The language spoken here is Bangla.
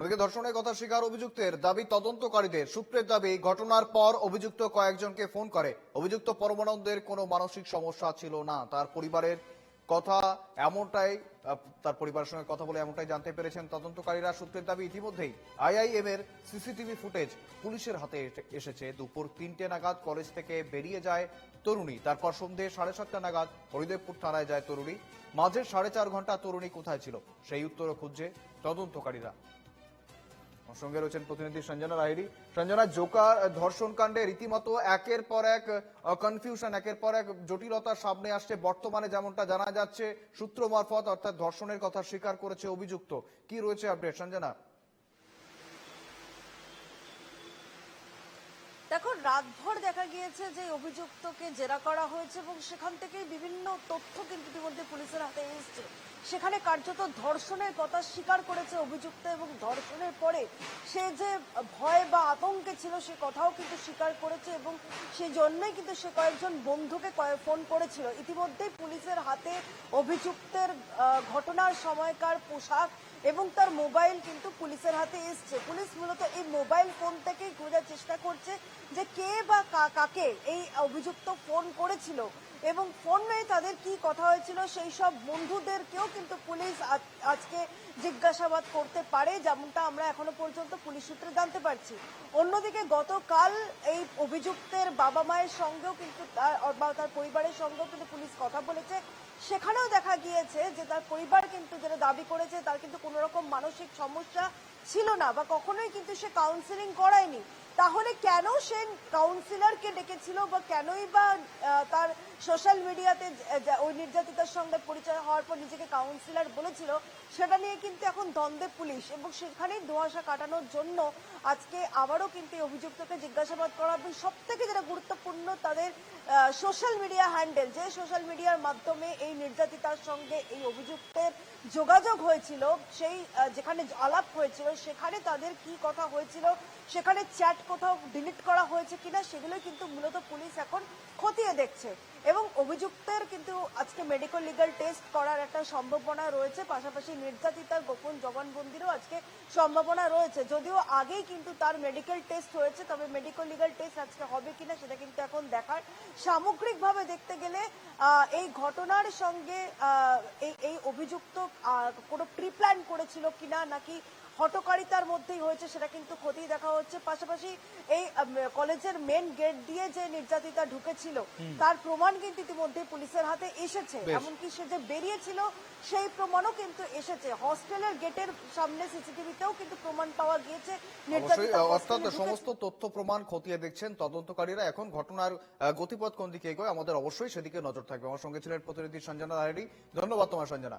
অন্যদিকে ধর্ষণের কথা স্বীকার অভিযুক্তের দাবি তদন্তকারীদের। সূত্রের দাবি ঘটনার পর অভিযুক্ত কয়েকজনকে ফোন করে। অভিযুক্ত পরমানন্দের কোনো মানসিক সমস্যা ছিল না। তার পরিবারের কথা এমনটাই তার পরিবারের সঙ্গে কথা বলে এমনটাই জানতে পেরেছেন তদন্তকারীরা। সূত্রের দাবি, ইতিমধ্যেই আইআইএম এর সিসিটিভি ফুটেজ পুলিশের হাতে এসেছে। দুপুর তিনটে নাগাদ কলেজ থেকে বেরিয়ে যায় তরুণী। তারপর সন্ধে সাড়ে সাতটা নাগাদ হরিদেবপুর থানায় যায় তরুণী। মাঝের সাড়ে চার ঘণ্টা তরুণী কোথায় ছিল? সেই উত্তরও খুঁজছে তদন্তকারীরা। সঙ্গে রয়েছেন প্রতিনিধি সঞ্জনা রাহেরি। সঞ্জনা, জোকার, ধর্ষণ কাণ্ডে রীতিমতো একের পর এক কনফিউশন একের পর এক জটিলতা সামনে আসছে। বর্তমানে যেমনটা জানা যাচ্ছে, সূত্র মারফত অর্থাৎ ধর্ষণের কথা স্বীকার করেছে অভিযুক্ত। কি রয়েছে আপডেট সঞ্জনা? দেখো, রাতভর দেখা গিয়েছে যে অভিযুক্তকে জেরা করা হয়েছে এবং সেখান থেকে বিভিন্ন তথ্য কিন্তু ইতিমধ্যে পুলিশের হাতে এসেছে। সেখানে কার্যত ধর্ষণের কথা স্বীকার করেছে অভিযুক্ত এবং ধর্ষণের পরে সে যে ভয় বা আতঙ্কে ছিল সে কথাও কিন্তু স্বীকার করেছে এবং সেই জন্যই কিন্তু সে কয়েকজন বন্ধুকে ফোন করেছিল। ইতিমধ্যেই পুলিশের হাতে অভিযুক্তের ঘটনার সময়কার পোশাক এবং তার মোবাইল কিন্তু পুলিশের হাতে এসছে। পুলিশ মূলত এই মোবাইল ফোন থেকেই খোঁজার চেষ্টা করছে যে কে বা কাকে এই অভিযুক্ত ফোন করেছিল। এবং ফোনে তাদের কি কথা হয়েছিল সেই সব বন্ধুদেরকেও কিন্তু পুলিশ আজ- আজকে জিজ্ঞাসাবাদ করতে পারে, যেমনটা আমরা এখনও পর্যন্ত পুলিশ সূত্রে জানতে পারছি। অন্যদিকে গতকাল এই অভিযুক্তের বাবা মায়ের সঙ্গেও কিন্তু তার পরিবারের সঙ্গেও কিন্তু পুলিশ কথা বলেছে। সেখানেও দেখা গিয়েছে যে তার পরিবার কিন্তু যেটা দাবি করেছে, তার কিন্তু কোনো রকম মানসিক সমস্যা ছিল না বা কখনোই কিন্তু সে কাউন্সিলিং করায়নি। তাহলে কেন সে কাউন্সিলরকে ডেকেছিল বা কেনই বা তার সোশ্যাল মিডিয়াতে ওই নির্যাতিতার সঙ্গে পরিচয় হওয়ার পর নিজেকে কাউন্সিলর বলেছিল, সেটা নিয়ে কিন্তু এখন দ্বন্দ্বে পুলিশ এবং সেখানেই ধোঁয়াশা কাটানোর জন্য আজকে আবারও কিন্তু এই অভিযুক্তকে জিজ্ঞাসাবাদ করা এবং সব থেকে যেটা গুরুত্বপূর্ণ তাদের সোশ্যাল মিডিয়া হ্যান্ডেল যে সোশ্যাল মিডিয়ার মাধ্যমে এই নির্যাতিতার সঙ্গে এই অভিযুক্তের যোগাযোগ হয়েছিল, সেই যেখানে আলাপ হয়েছিল সেখানে তাদের কি কথা হয়েছিল, সেখানে চ্যাট কোথাও ডিলিট করা হয়েছে কিনা সেগুলো কিন্তু মূলত পুলিশ এখন খতিয়ে দেখছে। এবং অভিযুক্তের কিন্তু আজকে মেডিকেল লিগাল টেস্ট করার একটা সম্ভাবনা রয়েছে, পাশাপাশি নির্যাতিতার গোপন জবানবন্দিরও আজকে সম্ভাবনা রয়েছে। যদিও আগেই কিন্তু তার মেডিকেল টেস্ট হয়েছে, তবে মেডিকেল লিগাল টেস্ট আজকে হবে কিনা সেটা কিন্তু এখন দেখার সামগ্রিকভাবে দেখতে গেলে এই ঘটনার সঙ্গে এই অভিযুক্ত কোনো প্রি প্ল্যান করেছিল কিনা নাকি হটকারিতার মধ্যেই হয়েছে সেটা কিন্তু ক্ষতি দেখা হচ্ছে। পাশাপাশি এই কলেজের মেন গেট দিয়ে যে নির্যাতিতা ঢুকেছিল তার প্রমাণ কিন্তু ইতিমধ্যে পুলিশের হাতে এসেছে। এমনকি সে যে বেরিয়েছিল সেই প্রমাণও কিন্তু এসেছে। হস্টেলের গেটের সামনে সিসিটিভিতেও কিন্তু প্রমাণ পাওয়া গিয়েছে অর্থাৎ। সমস্ত তথ্য প্রমাণ খতিয়ে দেখছেন তদন্তকারীরা। এখন ঘটনার গতিপথ কোন দিকে এগোয় আমাদের অবশ্যই সেদিকে নজর থাকবে। আমার সঙ্গে ছিলেন প্রতিনিধি সঞ্জনা রাহেরি ধন্যবাদ তোমার সঞ্জনা।